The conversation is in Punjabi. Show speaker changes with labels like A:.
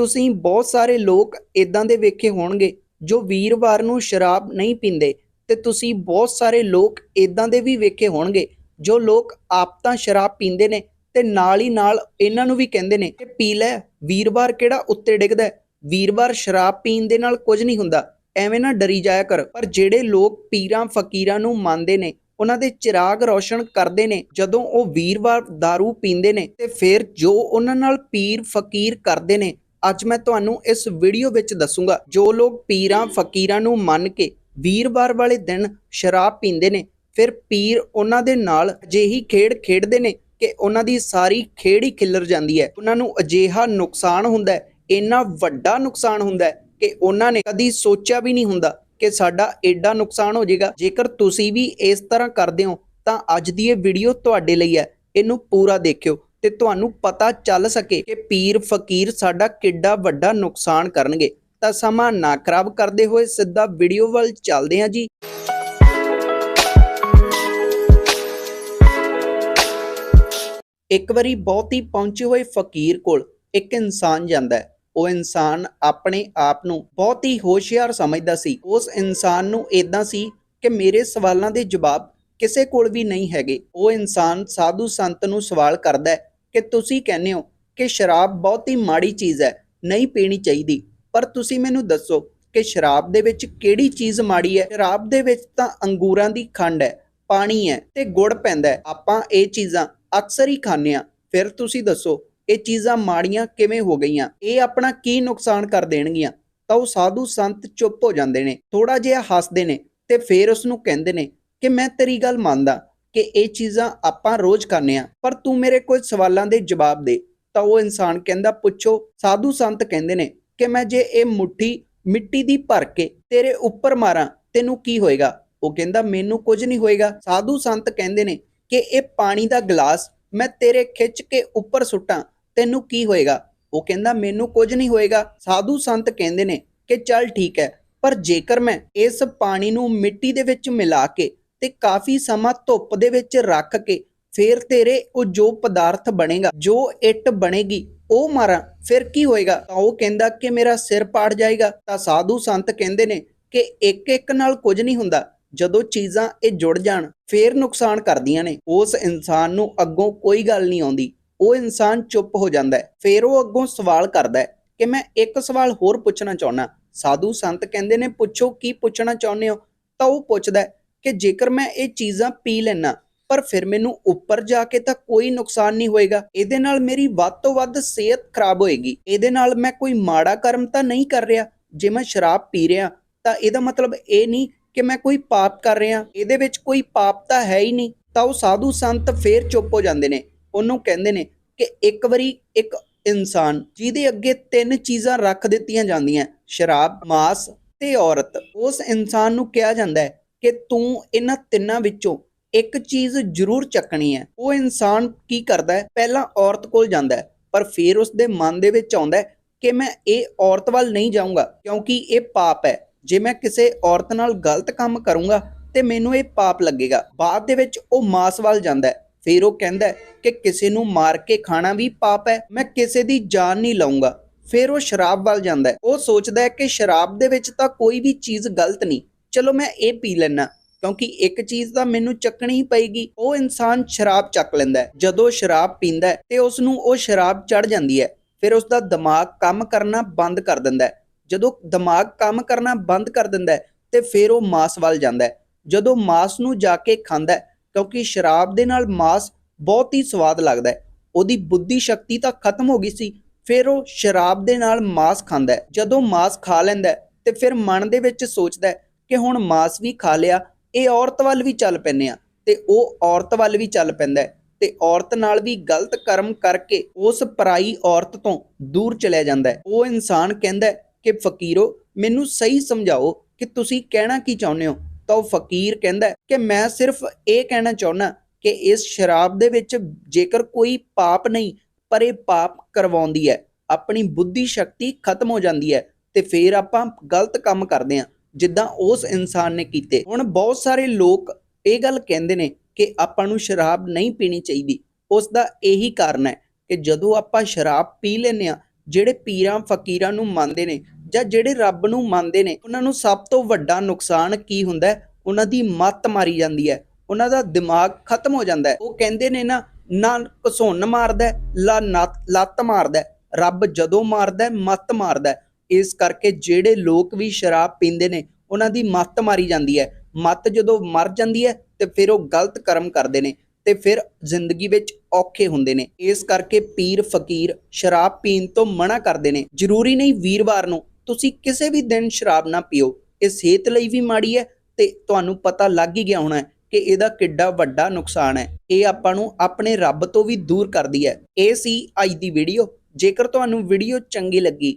A: ਤੁਸੀਂ ਬਹੁਤ ਸਾਰੇ ਲੋਕ ਇਦਾਂ ਦੇ ਵੇਖੇ ਹੋਣਗੇ ਜੋ ਵੀਰਵਾਰ ਨੂੰ ਸ਼ਰਾਬ ਨਹੀਂ ਪੀਂਦੇ ਤੇ ਤੁਸੀਂ ਬਹੁਤ ਸਾਰੇ ਲੋਕ ਇਦਾਂ ਦੇ ਵੀ ਵੇਖੇ ਹੋਣਗੇ ਜੋ ਲੋਕ ਆਪ ਤਾਂ ਸ਼ਰਾਬ ਪੀਂਦੇ ਨੇ ਤੇ ਨਾਲ ਹੀ ਨਾਲ ਇਹਨਾਂ ਨੂੰ ਵੀ ਕਹਿੰਦੇ ਨੇ ਕਿ ਪੀ ਲੈ, ਵੀਰਵਾਰ ਕਿਹੜਾ ਉੱਤੇ ਡਿੱਗਦਾ ਵੀਰਵਾਰ ਸ਼ਰਾਬ ਪੀਣ ਦੇ ਨਾਲ ਕੁਝ ਨਹੀਂ ਹੁੰਦਾ, ਐਵੇਂ ਨਾ ਡਰੀ ਜਾਇਆ ਕਰ। ਪਰ ਜਿਹੜੇ ਲੋਕ ਪੀਰਾਂ ਫਕੀਰਾਂ ਨੂੰ ਮੰਨਦੇ ਨੇ, ਉਹਨਾਂ ਦੇ ਚਿਰਾਗ ਰੌਸ਼ਨ ਕਰਦੇ ਨੇ, ਜਦੋਂ ਉਹ ਵੀਰਵਾਰ दारू ਪੀਂਦੇ ਨੇ ਤੇ ਫਿਰ ਜੋ ਉਹਨਾਂ ਨਾਲ ਪੀਰ ਫਕੀਰ ਕਰਦੇ ਨੇ ਅੱਜ ਮੈਂ ਤੁਹਾਨੂੰ ਇਸ ਵੀਡੀਓ ਵਿੱਚ ਦੱਸੂਗਾ, ਜੋ ਲੋਕ ਪੀਰਾਂ, ਫਕੀਰਾਂ ਨੂੰ ਮੰਨ ਕੇ ਵੀਰਵਾਰ ਵਾਲੇ ਦਿਨ ਸ਼ਰਾਬ ਪੀਂਦੇ ਨੇ, ਫਿਰ ਪੀਰ ਉਹਨਾਂ ਦੇ ਨਾਲ ਅਜਿਹੀ ਖੇਡ ਖੇਡਦੇ ਨੇ ਕਿ ਉਹਨਾਂ ਦੀ ਸਾਰੀ ਖੇਡ ਹੀ ਖਿੱਲਰ ਜਾਂਦੀ ਹੈ। ਉਹਨਾਂ ਨੂੰ ਅਜਿਹਾ ਨੁਕਸਾਨ ਹੁੰਦਾ ਹੈ, ਇੰਨਾ ਵੱਡਾ ਨੁਕਸਾਨ ਹੁੰਦਾ ਹੈ ਕਿ ਉਹਨਾਂ ਨੇ ਕਦੀ ਸੋਚਿਆ ਵੀ ਨਹੀਂ ਹੁੰਦਾ ਕਿ ਸਾਡਾ ਐਡਾ ਨੁਕਸਾਨ ਹੋ ਜਾਏਗਾ। ਜੇਕਰ ਤੁਸੀਂ ਵੀ ਇਸ ਤਰ੍ਹਾਂ ਕਰਦੇ ਹੋ, ਤਾਂ ਅੱਜ ਦੀ ਇਹ ਵੀਡੀਓ ਤੁਹਾਡੇ ਲਈ ਹੈ। ਇਹਨੂੰ ਪੂਰਾ ਦੇਖਿਓ। ਤੇ ਤੁਹਾਨੂੰ ਪਤਾ ਚੱਲ ਸਕੇ ਕਿ ਪੀਰ ਫਕੀਰ ਸਾਡਾ ਕਿੱਡਾ ਵੱਡਾ ਨੁਕਸਾਨ ਕਰਨਗੇ। ਤਾਂ ਸਮਾਂ ਨਾ ਖਰਾਬ ਕਰਦੇ ਹੋਏ ਸਿੱਧਾ ਵੀਡੀਓ ਵੱਲ ਚੱਲਦੇ ਹਾਂ ਜੀ। ਇੱਕ ਵਾਰੀ ਬਹੁਤ ਹੀ ਪਹੁੰਚੇ ਹੋਏ ਫਕੀਰ ਕੋਲ ਇੱਕ ਇਨਸਾਨ ਜਾਂਦਾ ਹੈ। ਉਹ ਇਨਸਾਨ ਆਪਣੇ ਆਪ ਨੂੰ ਬਹੁਤ ਹੀ ਹੋਸ਼ਿਆਰ ਸਮਝਦਾ ਸੀ। ਉਸ ਇਨਸਾਨ ਨੂੰ ਇਦਾਂ ਸੀ ਕਿ ਮੇਰੇ ਸਵਾਲਾਂ ਦੇ ਜਵਾਬ ਕਿਸੇ ਕੋਲ ਵੀ ਨਹੀਂ ਹੈਗੇ। ਉਹ ਇਨਸਾਨ ਸਾਧੂ ਸੰਤ ਨੂੰ ਸਵਾਲ ਕਰਦਾ ਹੈ ਕਿ ਤੁਸੀਂ ਕਹਿੰਦੇ ਹੋ ਕਿ ਸ਼ਰਾਬ ਬਹੁਤ ਹੀ ਮਾੜੀ ਚੀਜ਼ ਹੈ, ਨਹੀਂ ਪੀਣੀ ਚਾਹੀਦੀ। ਪਰ ਤੁਸੀਂ ਮੈਨੂੰ ਦੱਸੋ ਕਿ ਸ਼ਰਾਬ ਦੇ ਵਿੱਚ ਕਿਹੜੀ ਚੀਜ਼ ਮਾੜੀ ਹੈ? ਸ਼ਰਾਬ ਦੇ ਵਿੱਚ ਤਾਂ ਅੰਗੂਰਾਂ ਦੀ ਖੰਡ ਹੈ, ਪਾਣੀ ਹੈ ਤੇ ਗੁੜ ਪੈਂਦਾ ਹੈ। ਆਪਾਂ ਇਹ ਚੀਜ਼ਾਂ ਅਕਸਰ ਹੀ ਖਾਂਦੇ ਆ ਫਿਰ ਤੁਸੀਂ ਦੱਸੋ, ਇਹ ਚੀਜ਼ਾਂ ਮਾੜੀਆਂ ਕਿਵੇਂ ਹੋ ਗਈਆਂ? ਇਹ ਆਪਣਾ ਕੀ ਨੁਕਸਾਨ ਕਰ ਦੇਣਗੀਆਂ? ਤਾਂ ਉਹ ਸਾਧੂ ਸੰਤ ਚੁੱਪ ਹੋ ਜਾਂਦੇ ਨੇ ਥੋੜਾ ਜਿਹਾ ਹੱਸਦੇ ਨੇ ਤੇ ਫਿਰ ਉਸ ਨੂੰ ਕਹਿੰਦੇ ਨੇ ਕਿ ਮੈਂ ਤੇਰੀ ਗੱਲ ਮੰਨਦਾ। ਕਿ ਇਹ ਚੀਜ਼ਾਂ ਆਪਾਂ ਰੋਜ਼ ਕਰਨੇ ਆ ਪਰ ਤੂੰ ਮੇਰੇ ਕੁਝ ਸਵਾਲਾਂ ਦੇ ਜਵਾਬ ਦੇ। ਤਾਂ ਉਹ ਇਨਸਾਨ ਕਹਿੰਦਾ, ਪੁੱਛੋ। ਸਾਧੂ ਸੰਤ ਕਹਿੰਦੇ ਨੇ ਕਿ ਮੈਂ ਜੇ ਇਹ ਮੁੱਠੀ ਮਿੱਟੀ ਦੀ ਭਰ ਕੇ ਤੇਰੇ ਉੱਪਰ ਮਾਰਾਂ, ਤੈਨੂੰ ਕੀ ਹੋਏਗਾ? ਉਹ ਕਹਿੰਦਾ, ਮੈਨੂੰ ਕੁਝ ਨਹੀਂ ਹੋਏਗਾ। ਸਾਧੂ ਸੰਤ ਕਹਿੰਦੇ ਨੇ ਕਿ ਇਹ ਪਾਣੀ ਦਾ ਗਲਾਸ ਮੈਂ ਤੇਰੇ ਖਿੱਚ ਕੇ ਉੱਪਰ ਸੁੱਟਾਂ, ਤੈਨੂੰ ਕੀ ਹੋਏਗਾ? ਉਹ ਕਹਿੰਦਾ, ਮੈਨੂੰ ਕੁਝ ਨਹੀਂ ਹੋਏਗਾ। ਸਾਧੂ ਸੰਤ ਕਹਿੰਦੇ ਨੇ ਕਿ ਚੱਲ ਠੀਕ ਹੈ, ਪਰ ਜੇਕਰ ਮੈਂ ਇਸ ਪਾਣੀ ਨੂੰ ਮਿੱਟੀ ਦੇ ਵਿੱਚ ਮਿਲਾ ਕੇ ਤੇ ਕਾਫੀ ਸਮਾਂ ਧੁੱਪ ਦੇ ਵਿੱਚ ਰੱਖ ਕੇ ਫੇਰ ਤੇਰੇ ਉਹ ਜੋ ਪਦਾਰਥ ਬਣੇਗਾ, ਜੋ ਇੱਟ ਬਣੇਗੀ, ਉਹ ਮਾਰਾਂ, ਫਿਰ ਕੀ ਹੋਏਗਾ? ਤਾਂ ਉਹ ਕਹਿੰਦਾ ਕਿ ਮੇਰਾ ਸਿਰ ਪਾੜ ਜਾਏਗਾ। ਤਾਂ ਸਾਧੂ ਸੰਤ ਕਹਿੰਦੇ ਨੇ ਕਿ ਇੱਕ ਇੱਕ ਨਾਲ ਕੁਝ ਨਹੀਂ ਹੁੰਦਾ। ਜਦੋਂ ਚੀਜ਼ਾਂ ਇਹ ਜੁੜ ਜਾਣ, ਫੇਰ ਨੁਕਸਾਨ ਕਰਦੀਆਂ ਨੇ। ਉਸ ਇਨਸਾਨ ਨੂੰ ਅੱਗੋਂ ਕੋਈ ਗੱਲ ਨਹੀਂ ਆਉਂਦੀ। ਉਹ ਇਨਸਾਨ ਚੁੱਪ ਹੋ ਜਾਂਦਾ ਹੈ। ਫੇਰ ਉਹ ਅੱਗੋਂ ਸਵਾਲ ਕਰਦਾ ਹੈ ਕਿ ਮੈਂ ਇੱਕ ਸਵਾਲ ਹੋਰ ਪੁੱਛਣਾ ਚਾਹੁੰਦਾ। ਸਾਧੂ ਸੰਤ ਕਹਿੰਦੇ ਨੇ, ਪੁੱਛੋ ਕੀ ਪੁੱਛਣਾ ਚਾਹੁੰਦੇ ਹੋ? ਤਾਂ ਉਹ ਪੁੱਛਦਾ ਹੈ ਕਿ ਜੇਕਰ ਮੈਂ ਇਹ ਚੀਜ਼ਾਂ ਪੀ ਲੈਣਾ ਪਰ ਫਿਰ ਮੈਨੂੰ ਉੱਪਰ ਜਾ ਕੇ ਤਾਂ ਕੋਈ ਨੁਕਸਾਨ ਨਹੀਂ ਹੋਏਗਾ। ਇਹਦੇ ਨਾਲ ਮੇਰੀ ਵੱਧ ਤੋਂ ਵੱਧ ਸਿਹਤ ਖਰਾਬ ਹੋਏਗੀ। ਇਹਦੇ ਨਾਲ ਮੈਂ ਕੋਈ ਮਾੜਾ ਕਰਮ ਤਾਂ ਨਹੀਂ ਕਰ ਰਿਹਾ। ਜੇ ਮੈਂ ਸ਼ਰਾਬ ਪੀ ਰਿਹਾ, ਤਾਂ ਇਹਦਾ ਮਤਲਬ ਇਹ ਨਹੀਂ ਕਿ ਮੈਂ ਕੋਈ ਪਾਪ ਕਰ ਰਿਹਾ। ਇਹਦੇ ਵਿੱਚ ਕੋਈ ਪਾਪ ਤਾਂ ਹੈ ਹੀ ਨਹੀਂ। ਤਾਂ ਉਹ ਸਾਧੂ ਸੰਤ ਫੇਰ ਚੁੱਪ ਹੋ ਜਾਂਦੇ ਨੇ। ਉਹਨੂੰ ਕਹਿੰਦੇ ਨੇ ਕਿ ਇੱਕ ਵਾਰੀ ਇੱਕ ਇਨਸਾਨ ਜਿਹਦੇ ਅੱਗੇ ਤਿੰਨ ਚੀਜ਼ਾਂ ਰੱਖ ਦਿੱਤੀਆਂ ਜਾਂਦੀਆਂ, ਸ਼ਰਾਬ, ਮਾਸ ਤੇ ਔਰਤ, ਉਸ ਇਨਸਾਨ ਨੂੰ ਕਿਹਾ ਜਾਂਦਾ ਹੈ ਕਿ ਤੂੰ ਇਹਨਾਂ ਤਿੰਨਾਂ ਵਿੱਚੋਂ ਇੱਕ ਚੀਜ਼ ਜ਼ਰੂਰ ਚੱਕਣੀ ਹੈ। ਉਹ ਇਨਸਾਨ ਕੀ ਕਰਦਾ ਹੈ? ਪਹਿਲਾਂ ਔਰਤ ਕੋਲ ਜਾਂਦਾ ਹੈ, ਪਰ ਫਿਰ ਉਸ ਦੇ ਮਨ ਦੇ ਵਿੱਚ ਆਉਂਦਾ ਹੈ ਕਿ ਮੈਂ ਇਹ ਔਰਤ ਵੱਲ ਨਹੀਂ ਜਾਊਂਗਾ, ਕਿਉਂਕਿ ਇਹ ਪਾਪ ਹੈ। ਜੇ ਮੈਂ ਕਿਸੇ ਔਰਤ ਨਾਲ ਗਲਤ ਕੰਮ ਕਰੂੰਗਾ ਤੇ ਮੈਨੂੰ ਇਹ ਪਾਪ ਲੱਗੇਗਾ। ਬਾਅਦ ਦੇ ਵਿੱਚ ਉਹ ਮਾਸ ਵੱਲ ਜਾਂਦਾ ਹੈ। ਫਿਰ ਉਹ ਕਹਿੰਦਾ ਕਿ ਕਿਸੇ ਨੂੰ ਮਾਰ ਕੇ ਖਾਣਾ ਵੀ ਪਾਪ ਹੈ, ਮੈਂ ਕਿਸੇ ਦੀ ਜਾਨ ਨਹੀਂ ਲਾਉਂਗਾ ਫਿਰ ਉਹ ਸ਼ਰਾਬ ਵੱਲ ਜਾਂਦਾ ਹੈ। ਉਹ ਸੋਚਦਾ ਹੈ ਕਿ ਸ਼ਰਾਬ ਦੇ ਵਿੱਚ ਤਾਂ ਕੋਈ ਵੀ ਚੀਜ਼ ਗਲਤ ਨਹੀਂ। ਚਲੋ ਮੈਂ ਇਹ ਪੀ ਲੈਣਾ ਕਿਉਂਕਿ ਇੱਕ ਚੀਜ਼ ਤਾਂ ਮੈਨੂੰ ਚੱਕਣੀ ਹੀ ਪਏਗੀ, ਉਹ ਇਨਸਾਨ ਸ਼ਰਾਬ ਚੱਕ ਲੈਂਦਾ ਹੈ। ਜਦੋਂ ਸ਼ਰਾਬ ਪੀਂਦਾ ਹੈ ਤੇ ਉਸ ਨੂੰ ਉਹ ਸ਼ਰਾਬ ਚੜ ਜਾਂਦੀ ਹੈ, ਫਿਰ ਉਸ ਦਾ ਦਿਮਾਗ ਕੰਮ ਕਰਨਾ ਬੰਦ ਕਰ ਦਿੰਦਾ ਹੈ। ਜਦੋਂ ਦਿਮਾਗ ਕੰਮ ਕਰਨਾ ਬੰਦ ਕਰ ਦਿੰਦਾ ਹੈ ਤੇ ਫਿਰ ਉਹ ਮਾਸ ਵੱਲ ਜਾਂਦਾ ਹੈ। ਜਦੋਂ ਮਾਸ ਨੂੰ ਜਾ ਕੇ ਖਾਂਦਾ ਹੈ, ਕਿਉਂਕਿ ਸ਼ਰਾਬ ਦੇ ਨਾਲ ਮਾਸ ਬਹੁਤ ਹੀ ਸਵਾਦ ਲੱਗਦਾ ਹੈ, ਉਹਦੀ ਬੁੱਧੀ ਸ਼ਕਤੀ ਤਾਂ ਖਤਮ ਹੋ ਗਈ ਸੀ, ਫਿਰ ਉਹ ਸ਼ਰਾਬ ਦੇ ਨਾਲ ਮਾਸ ਖਾਂਦਾ ਹੈ। ਜਦੋਂ ਮਾਸ ਖਾ ਲੈਂਦਾ ਹੈ ਤੇ ਫਿਰ ਮਨ ਦੇ ਵਿੱਚ ਸੋਚਦਾ ਹੈ ਕਿ ਹੁਣ ਮਾਸ ਵੀ ਖਾ ਲਿਆ, ਇਹ ਔਰਤ ਵੱਲ ਵੀ ਚੱਲ ਪੈਨੇ ਆ, ਤੇ ਉਹ ਔਰਤ ਵੱਲ ਵੀ ਚੱਲ ਪੈਂਦਾ ਤੇ ਔਰਤ ਨਾਲ ਵੀ ਗਲਤ ਕਰਮ ਕਰਕੇ ਉਸ ਪਰਾਈ ਔਰਤ ਤੋਂ ਦੂਰ ਚਲਿਆ ਜਾਂਦਾ ਉਹ ਇਨਸਾਨ ਕਹਿੰਦਾ ਕਿ, ਫਕੀਰੋ, ਮੈਨੂੰ ਸਹੀ ਸਮਝਾਓ ਕਿ ਤੁਸੀਂ ਕਹਿਣਾ ਕੀ ਚਾਹੁੰਦੇ ਹੋ? ਤਾਂ ਉਹ ਫਕੀਰ ਕਹਿੰਦਾ ਕਿ, ਮੈਂ ਸਿਰਫ ਇਹ ਕਹਿਣਾ ਚਾਹੁੰਦਾ ਕਿ ਇਸ ਸ਼ਰਾਬ ਦੇ ਵਿੱਚ ਜੇਕਰ ਕੋਈ ਪਾਪ ਨਹੀਂ, ਪਰ ਇਹ ਪਾਪ ਕਰਵਾਉਂਦੀ ਹੈ। ਆਪਣੀ ਬੁੱਧੀ ਸ਼ਕਤੀ ਖਤਮ ਹੋ ਜਾਂਦੀ ਹੈ ਤੇ ਫੇਰ ਆਪਾਂ ਗਲਤ ਕੰਮ ਕਰਦੇ ਹਾਂ। ਜਿੱਦਾਂ ਉਸ ਇਨਸਾਨ ਨੇ ਕੀਤੇ। ਹੁਣ ਬਹੁਤ ਸਾਰੇ ਲੋਕ ਇਹ ਗੱਲ ਕਹਿੰਦੇ ਨੇ ਕਿ ਆਪਾਂ ਨੂੰ ਸ਼ਰਾਬ ਨਹੀਂ ਪੀਣੀ ਚਾਹੀਦੀ। ਉਸ ਦਾ ਇਹੀ ਕਾਰਨ ਹੈ ਕਿ ਜਦੋਂ ਆਪਾਂ ਸ਼ਰਾਬ ਪੀ ਲੈਂਦੇ ਆ ਜਿਹੜੇ ਪੀਰਾਂ ਫਕੀਰਾਂ ਨੂੰ ਮੰਨਦੇ ਨੇ ਜਾਂ ਜਿਹੜੇ ਰੱਬ ਨੂੰ ਮੰਨਦੇ ਨੇ, ਉਹਨਾਂ ਨੂੰ ਸਭ ਤੋਂ ਵੱਡਾ ਨੁਕਸਾਨ ਕੀ ਹੁੰਦਾ ਉਹਨਾਂ ਦੀ ਮੱਤ ਮਾਰੀ ਜਾਂਦੀ ਹੈ। ਉਹਨਾਂ ਦਾ ਦਿਮਾਗ ਖਤਮ ਹੋ ਜਾਂਦਾ ਹੈ। ਉਹ ਕਹਿੰਦੇ ਨੇ ਨਾ ਨਾ ਘਸੁੰਨ ਮਾਰਦਾ ਲਾ ਲੱਤ ਮਾਰਦਾ ਰੱਬ ਜਦੋਂ ਮਾਰਦਾ ਮੱਤ ਮਾਰਦਾ ਇਸ ਕਰਕੇ ਜਿਹੜੇ ਲੋਕ ਵੀ ਸ਼ਰਾਬ ਪੀਂਦੇ ਨੇ, ਉਹਨਾਂ ਦੀ ਮੱਤ ਮਾਰੀ ਜਾਂਦੀ ਹੈ। ਮੱਤ ਜਦੋਂ ਮਰ ਜਾਂਦੀ ਹੈ, ਤੇ ਫਿਰ ਉਹ ਗਲਤ ਕਰਮ ਕਰਦੇ ਨੇ ਤੇ ਫਿਰ ਜ਼ਿੰਦਗੀ ਵਿੱਚ ਔਖੇ ਹੁੰਦੇ ਨੇ। ਇਸ ਕਰਕੇ ਪੀਰ ਫਕੀਰ ਸ਼ਰਾਬ ਪੀਣ ਤੋਂ ਮਨਾ ਕਰਦੇ ਨੇ। ਜ਼ਰੂਰੀ ਨਹੀਂ ਵੀਰਵਾਰ ਨੂੰ ਤੁਸੀਂ ਕਿਸੇ ਵੀ ਦਿਨ ਸ਼ਰਾਬ ਨਾ ਪੀਓ। ਇਹ ਸਿਹਤ ਲਈ ਵੀ ਮਾੜੀ ਹੈ ਤੇ ਤੁਹਾਨੂੰ ਪਤਾ ਲੱਗ ਹੀ ਗਿਆ ਹੋਣਾ ਕਿ ਇਹਦਾ ਕਿੱਡਾ ਵੱਡਾ ਨੁਕਸਾਨ ਹੈ। ਇਹ ਆਪਾਂ ਨੂੰ ਆਪਣੇ ਰੱਬ ਤੋਂ ਵੀ ਦੂਰ ਕਰਦੀ ਹੈ। ਇਹ ਸੀ ਅੱਜ ਦੀ ਵੀਡੀਓ ਜੇਕਰ ਤੁਹਾਨੂੰ ਵੀਡੀਓ ਚੰਗੀ ਲੱਗੀ